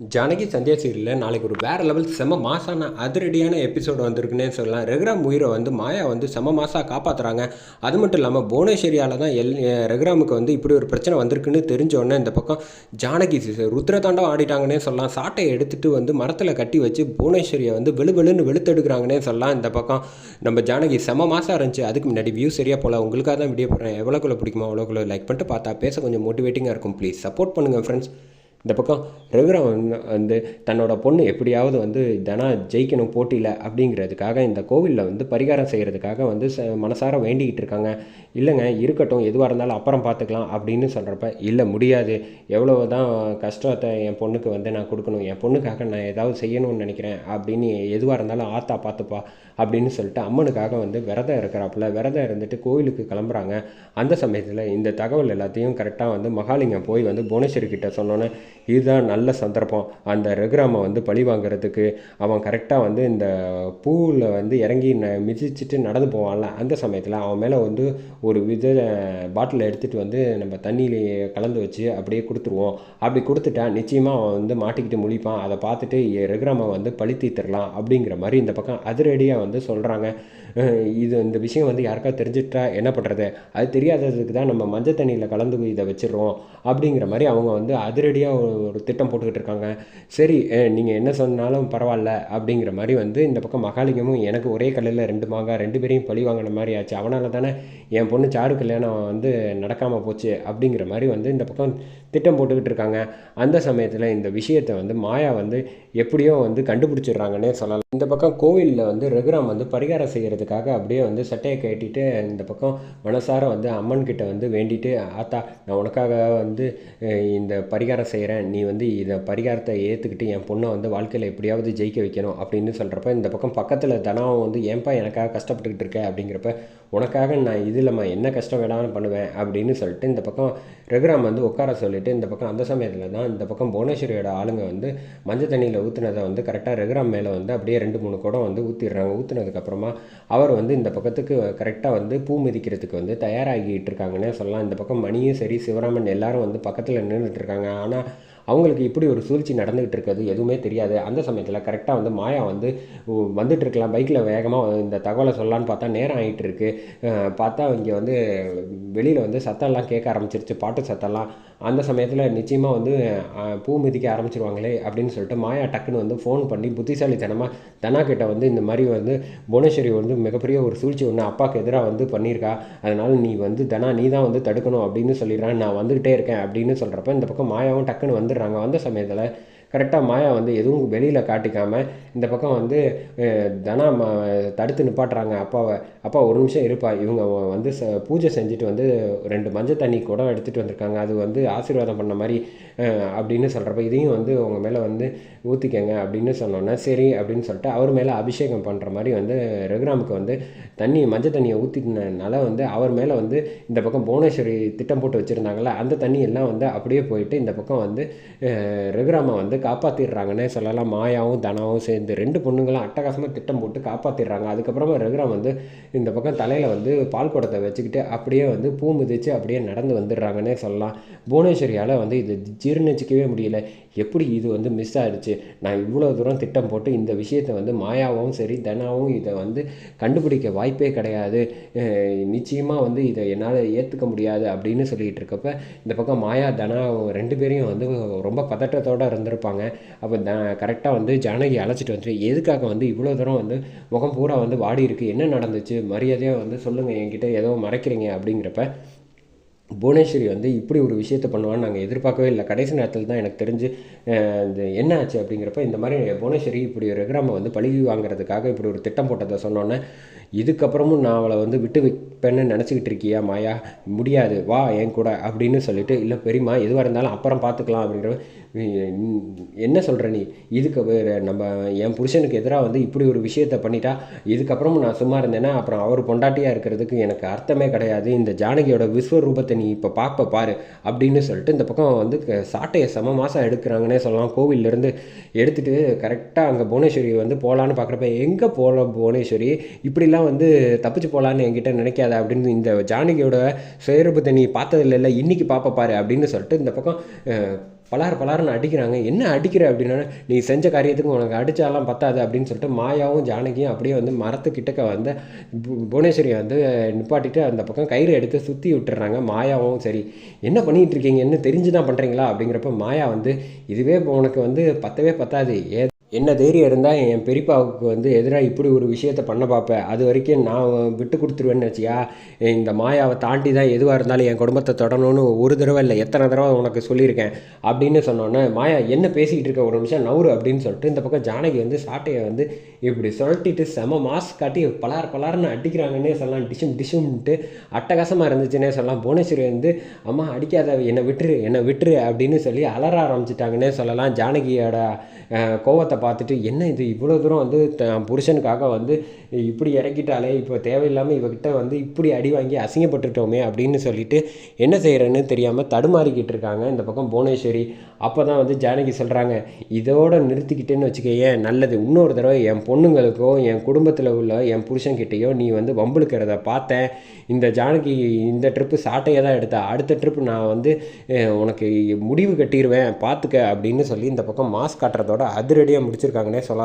ஜானகி சந்தியா சீரியலில் நாளைக்கு ஒரு வேறு லெவல் செம மாசான அதிரடியான எபிசோடு வந்திருக்குன்னே சொல்லலாம். ரகுராம் உயிரை வந்து மாயா வந்து செம மாசாக காப்பாற்றுறாங்க அது மட்டும் இல்லாமல் புவனேஸ்வரியால் தான் எல் ரகுராமுக்கு வந்து இப்படி ஒரு பிரச்சனை வந்திருக்குன்னு தெரிஞ்ச உடனே இந்த பக்கம் ஜானகி சிசர் ருத்ரதாண்டம் ஆடிட்டாங்கன்னே சொல்லலாம். சாட்டையை எடுத்துகிட்டு வந்து மரத்தில் கட்டி வச்சு புவனேஸ்வரியை வந்து வெளு வெளுன்னு வெளுத்தெடுக்கிறாங்கன்னே சொல்லலாம். இந்த பக்கம் நம்ம ஜானகி செம மாசாக இருந்துச்சு. அதுக்கு முன்னாடி வியூ சரியாக போகல. உங்களுக்காக தான் வீடியோ போடுறேன். எவ்வளோக்குள்ளே பிடிக்குமோ அவ்வளோக்குள்ளே லைக் பண்ணிட்டு பார்த்தா பேச கொஞ்சம் மோட்டிவேட்டிங்காக இருக்கும். ப்ளீஸ் சப்போர்ட் பண்ணுங்கள் ஃப்ரெண்ட்ஸ் இந்த பக்கம் ரகுராம் வந்து- வந்து தன்னோட பொண்ணு எப்படியாவது வந்து தனா ஜெயிக்கணும் போட்டியில் அப்படிங்கிறதுக்காக இந்த கோவிலில் வந்து பரிகாரம் செய்கிறதுக்காக வந்து ச மனசார வேண்டிக்கிட்டு இருக்காங்க. இல்லைங்க இருக்கட்டும் எதுவாக இருந்தாலும் அப்புறம் பார்த்துக்கலாம் அப்படின்னு சொல்கிறப்ப இல்லை முடியாது. எவ்வளோ தான் கஷ்டத்தை என் பொண்ணுக்கு வந்து நான் கொடுக்கணும். என் பொண்ணுக்காக நான் ஏதாவது செய்யணும்னு நினைக்கிறேன். அப்படின்னு எதுவாக இருந்தாலும் ஆத்தா பார்த்துப்பா அப்படின்னு சொல்லிட்டு அம்மனுக்காக வந்து விரதம் இருக்கிறாப்புல. விரதம் இருந்துட்டு கோவிலுக்கு கிளம்புறாங்க. அந்த சமயத்தில் இந்த தகவல் எல்லாத்தையும் கரெக்டாக வந்து மகாலிங்கம் போய் வந்து புவனேஸ்வரி கிட்ட சொன்னோன்னே இதுதான் நல்ல சந்தர்ப்பம். அந்த ரகுராமை வந்து பழி வாங்குறதுக்கு அவன் கரெக்டாக வந்து இந்த பூவில் வந்து இறங்கி ந மிதிச்சிட்டு நடந்து போவான்ல. அந்த சமயத்தில் அவன் மேலே வந்து ஒரு வித பாட்டில் எடுத்துகிட்டு வந்து நம்ம தண்ணியிலே கலந்து வச்சு அப்படியே கொடுத்துருவோம். அப்படி கொடுத்துட்டா நிச்சயமாக அவன் வந்து மாட்டிக்கிட்டு முழிப்பான். அதை பார்த்துட்டு ரகுராமை வந்து பழி தீர்த்திடலாம் அப்படிங்கிற மாதிரி இந்த பக்கம் அதிரடியாக வந்து சொல்கிறாங்க இது இந்த விஷயம் வந்து யாருக்காவது தெரிஞ்சிட்டா என்ன பண்ணுறது அது தெரியாததுக்கு தான் நம்ம மஞ்சள் தண்ணியில் கலந்து இதை வச்சிடுறோம் அப்படிங்கிற மாதிரி அவங்க வந்து அதிரடியாக ஒரு திட்டம் போட்டுக்கிட்டு இருக்காங்க. சரி நீங்கள் என்ன சொன்னாலும் பரவாயில்ல அப்படிங்கிற மாதிரி வந்து இந்த பக்கம் மகாலிங்கமும் எனக்கு ஒரே கல்லில் ரெண்டு மாங்காய் ரெண்டு பேரையும் பழி வாங்கின மாதிரி ஆச்சு. அவனால் தானே என் பொண்ணு சாரு கல்யாணம் வந்து நடக்காமல் போச்சு அப்படிங்கிற மாதிரி வந்து இந்த பக்கம் திட்டம் போட்டுக்கிட்டு இருக்காங்க. அந்த சமயத்தில் இந்த விஷயத்தை வந்து மாயா வந்து எப்படியோ வந்து கண்டுபிடிச்சிடுறாங்கன்னே சொல்லலாம். இந்த பக்கம் கோவிலில் வந்து ரகுராம் வந்து பரிகாரம் செய்கிறது செய்கிறதுக்காக அப்படியே வந்து சட்டையை கட்டிட்டு இந்த பக்கம் மனசார வந்து அம்மன் கிட்ட வந்து வேண்டிட்டு ஆத்தா நான் உனக்காக வந்து இந்த பரிகாரம் செய்கிறேன் நீ வந்து இதை பரிகாரத்தை ஏற்றுக்கிட்டு என் பொண்ணை வந்து வாழ்க்கையில் எப்படியாவது ஜெயிக்க வைக்கணும். அப்படின்னு சொல்கிறப்ப இந்த பக்கம் பக்கத்தில் தனம் வந்து ஏன்பா எனக்காக கஷ்டப்பட்டுக்கிட்டு இருக்க? அப்படிங்கிறப்ப உனக்காக நான் இது இல்லாமல் என்ன கஷ்டம் வேணாலும் பண்ணுவேன். அப்படின்னு சொல்லிட்டு இந்த பக்கம் ரகுராம் வந்து உட்கார சொல்லிவிட்டு இந்த பக்கம் அந்த சமயத்தில் தான் இந்த பக்கம் புவனேஸ்வரியோட ஆளுங்க வந்து மஞ்சள் தண்ணியில் ஊற்றுனதை வந்து கரெக்டாக ரகுராம் மேலே வந்து அப்படியே ரெண்டு மூணு குடம் வந்து ஊற்றிடுறாங்க ஊற்றுனதுக்கப்புறமா அவர் வந்து இந்த பக்கத்துக்கு கரெக்டாக வந்து பூ மிதிக்கிறதுக்கு வந்து தயாராகிட்டு இருக்காங்கன்னே சொல்லலாம். இந்த பக்கம் மணியும் சரி சிவராமன் எல்லாரும் வந்து பக்கத்தில் நின்றுட்டு இருக்காங்க ஆனால் அவங்களுக்கு இப்படி ஒரு சூழ்ச்சி நடந்துகிட்டு இருக்கிறது எதுவுமே தெரியாது. அந்த சமயத்தில் கரெக்டாக வந்து மாயா வந்து வந்துட்டு இருக்கலாம் பைக்கில் வேகமாக இந்த தகவலை சொல்லலான்னு பார்த்தா நேரம் ஆகிட்டு இருக்கு பார்த்தா இங்கே வந்து வெளியில் வந்து சத்தம்லாம் கேட்க ஆரம்பிச்சிருச்சு. பாட்டு சத்தம்லாம் அந்த சமயத்தில் நிச்சயமாக வந்து பூ மிதிக்க ஆரம்பிச்சிருவாங்களே அப்படின்னு சொல்லிட்டு மாயா டக்குன்னு வந்து ஃபோன் பண்ணி புத்திசாலித்தனமாக தனா கிட்ட வந்து இந்த மாதிரி வந்து புவனேஸ்வரி வந்து மிகப்பெரிய ஒரு சூழ்ச்சி ஒன்று அப்பாவுக்கு எதிராக வந்து பண்ணியிருக்கா. அதனால் நீ வந்து தனா நீ தான் வந்து தடுக்கணும் அப்படின்னு சொல்லிடுறான். நான் வந்துக்கிட்டே இருக்கேன் அப்படின்னு சொல்கிறப்ப இந்த பக்கம் மாயாவும் டக்குன்னு வந்துடுறாங்க. வந்த சமயத்தில் கரெக்டாக மாயா வந்து எதுவும் வெளியில் காட்டிக்காமல் இந்த பக்கம் வந்து தனா ம தடுத்து நிப்பாட்டுறாங்க. அப்பாவை அப்பா ஒரு நிமிஷம் இருப்பா. இவங்க வந்து ச பூஜை செஞ்சுட்டு வந்து ரெண்டு மஞ்சள் தண்ணி கூட எடுத்துகிட்டு வந்திருக்காங்க. அது வந்து ஆசீர்வாதம் பண்ண மாதிரி அப்படின்னு சொல்கிறப்ப இதையும் வந்து உங்கள் மேலே வந்து ஊற்றிக்கங்க அப்படின்னு சொன்னோன்னே சரி அப்படின்னு சொல்லிட்டு அவர் மேலே அபிஷேகம் பண்ணுற மாதிரி வந்து ரகுராமுக்கு வந்து தண்ணி மஞ்சள் தண்ணியை ஊற்றினதுனால வந்து அவர் மேலே வந்து இந்த பக்கம் புவனேஸ்வரி திட்டம் போட்டு வச்சுருந்தாங்கல்ல அந்த தண்ணி எல்லாம் வந்து அப்படியே போயிட்டு இந்த பக்கம் வந்து ரகுராமை வந்து காப்பாற்றிடுறாங்கன்னே சொல்லலாம். மாயாவும் தனாவும் சேர்ந்து ரெண்டு பொண்ணுங்களும் அட்டகாசமாக திட்டம் போட்டு காப்பாற்றிடுறாங்க அதுக்கப்புறமா ரகுராம் வந்து இந்த பக்கம் தலையில் வந்து பால் குடத்தை வச்சுக்கிட்டு அப்படியே வந்து பூ மிதிச்சு அப்படியே நடந்து வந்துடுறாங்கன்னே சொல்லலாம். புவனேஸ்வரியால் வந்து இது ஜீர்ணிச்சிக்கவே முடியல. எப்படி இது வந்து மிஸ் ஆகிடுச்சு நான் இவ்வளோ தூரம் திட்டம் போட்டு இந்த விஷயத்தை வந்து மாயாவும் சரி தனாவும் இதை வந்து கண்டுபிடிக்க வாய்ப்பே கிடையாது. நிச்சயமாக வந்து இதை என்னால் ஏற்றுக்க முடியாது அப்படின்னு சொல்லிகிட்டு இருக்கப்ப இந்த பக்கம் மாயா தனா ரெண்டு பேரையும் வந்து ரொம்ப பதட்டத்தோடு இருந்திருப்பாங்க. அப்போ த கரெக்டாக வந்து ஜானகி அழைச்சிட்டு வந்துட்டு எதுக்காக வந்து இவ்வளோ தூரம் வந்து முகம் பூரா வந்து வாடி இருக்குது என்ன நடந்துச்சு? மரியாதையாக வந்து சொல்லுங்கள் என்கிட்ட ஏதோ மறைக்கிறீங்க அப்படிங்கிறப்ப புவனேஸ்வரி வந்து இப்படி ஒரு விஷயத்தை பண்ணுவான்னு நாங்கள் எதிர்பார்க்கவே இல்லை. கடைசி நேரத்தில் தான் எனக்கு தெரிஞ்சு இந்த என்ன ஆச்சு அப்படிங்கிறப்ப இந்த மாதிரி புவனேஸ்வரி இப்படி ரகுராமை வந்து பழகி வாங்குறதுக்காக இப்படி ஒரு திட்டம் போட்டதை சொன்னோன்னே இதுக்கப்புறமும் நான் அவளை வந்து விட்டு வைப்பேன்னு நினச்சிக்கிட்டு இருக்கியா மாயா? முடியாது. வா என் கூட அப்படின்னு சொல்லிட்டு இல்லை பெரியம்மா எதுவாக இருந்தாலும் அப்புறம் பார்த்துக்கலாம் அப்படிங்கிற என்ன சொல்கிற நீ? இதுக்கு நம்ம என் புருஷனுக்கு எதிராக வந்து இப்படி ஒரு விஷயத்தை பண்ணிட்டா இதுக்கப்புறமும் நான் சும்மா இருந்தேன்னா அப்புறம் அவர் பொண்டாட்டியாக இருக்கிறதுக்கு எனக்கு அர்த்தமே கிடையாது. இந்த ஜானகியோட விஸ்வரூபத்தை நீ இப்போ பார்ப்ப பாரு அப்படின்னு சொல்லிட்டு இந்த பக்கம் வந்து சாட்டையை சம மாதம் எடுக்கிறாங்கன்னே சொல்லலாம். கோவிலேருந்து எடுத்துட்டு கரெக்டாக அங்கே புவனேஸ்வரி வந்து போகலான்னு பார்க்குறப்ப எங்கே போகலாம் புவனேஸ்வரி? இப்படிலாம் வந்து தப்பிச்சு போகலான்னு என்கிட்ட நினைக்காத அப்படின்னு இந்த ஜானகியோட சுயரூபத்தை நீ பார்த்ததில்ல இன்னைக்கு பார்ப்ப பாரு அப்படின்னு சொல்லிட்டு இந்த பக்கம் பலார் பலார்னு அடிக்கிறாங்க. என்ன அடிக்கிற அப்படின்னா நீ செஞ்ச காரியத்துக்கு உனக்கு அடித்தாலாம் பத்தாது அப்படின்னு சொல்லிட்டு மாயாவும் ஜானகியும் அப்படியே வந்து மரத்துக்கிட்டக்க வந்து புவனேஸ்வரியை வந்து நிப்பாட்டிட்டு அந்த பக்கம் கயிறு எடுத்து சுற்றி விட்டுறாங்க. மாயாவும் சரி. என்ன பண்ணிகிட்டு இருக்கீங்க? என்ன தெரிஞ்சு தான் பண்ணுறீங்களா அப்படிங்கிறப்ப மாயா வந்து இதுவே இப்போ உனக்கு வந்து பத்தவே பத்தாது. ஏ என்ன தைரியம் இருந்தால் என் பெரியப்பாவுக்கு வந்து எதிராக இப்படி ஒரு விஷயத்த பண்ண பார்ப்பேன். அது வரைக்கும் நான் விட்டு கொடுத்துருவேன்னு வச்சியா இந்த மாயாவை தாண்டி தான் எதுவாக இருந்தாலும் என் குடும்பத்தை தொடணும்னு ஒரு தடவை இல்லை எத்தனை தடவை உனக்கு சொல்லியிருக்கேன் அப்படின்னு சொன்னோன்னே மாயா என்ன பேசிக்கிட்டு இருக்க? ஒரு நிமிஷம் நவுறு அப்படின்னு சொல்லிட்டு இந்த பக்கம் ஜானகி வந்து சாட்டையை வந்து இப்படி சுழட்டிட்டு செம மாஸ் காட்டி பலார் பலார்னு அடிக்கிறாங்கன்னே சொல்லலாம். டிஷும் டிஷும்ன்ட்டு அட்டகாசமாக இருந்துச்சுன்னே சொல்லலாம். புவனேஸ்வரி வந்து அம்மா அடிக்காத என்னை விட்டுரு என்னை விட்டுரு அப்படின்னு சொல்லி அலற ஆரம்பிச்சிட்டாங்கன்னே சொல்லலாம். ஜானகியோட கோவத்தை பார்த்துட்டு என்ன இது? இவ்வளோ தூரம் வந்து த- புருஷனுக்காக வந்து இப்படி இறக்கிட்டாலே இப்போ தேவையில்லாமல் இவகிட்ட வந்து இப்படி அடி வாங்கி அசிங்கப்பட்டுட்டோமே அப்படின்னு சொல்லிட்டு என்ன செய்கிறேன்னு தெரியாமல் தடுமாறிக்கிட்டு இருக்காங்க. இந்த பக்கம் புவனேஸ்வரி அப்போ தான் வந்து ஜானகி சொல்கிறாங்க இதோட நிறுத்திக்கிட்டேன்னு வச்சுக்கேன் நல்லது. இன்னொரு தடவை என் பொண்ணுங்களுக்கோ என் குடும்பத்தில் உள்ள என் புருஷன்கிட்டயோ நீ வந்து வம்புழுக்கிறத பார்த்தேன். இந்த ஜானகி இந்த ட்ரிப்பு சாட்டையை தான் எடுத்தா. அடுத்த ட்ரிப்பு நான் வந்து உனக்கு முடிவு கட்டிடுவேன் பார்த்துக்க அப்படின்னு சொல்லி இந்த பக்கம் மாஸ்க் காட்டுறதோட அதிரடியாக முடிச்சிருக்காங்கன்னே சொல்லலாம்.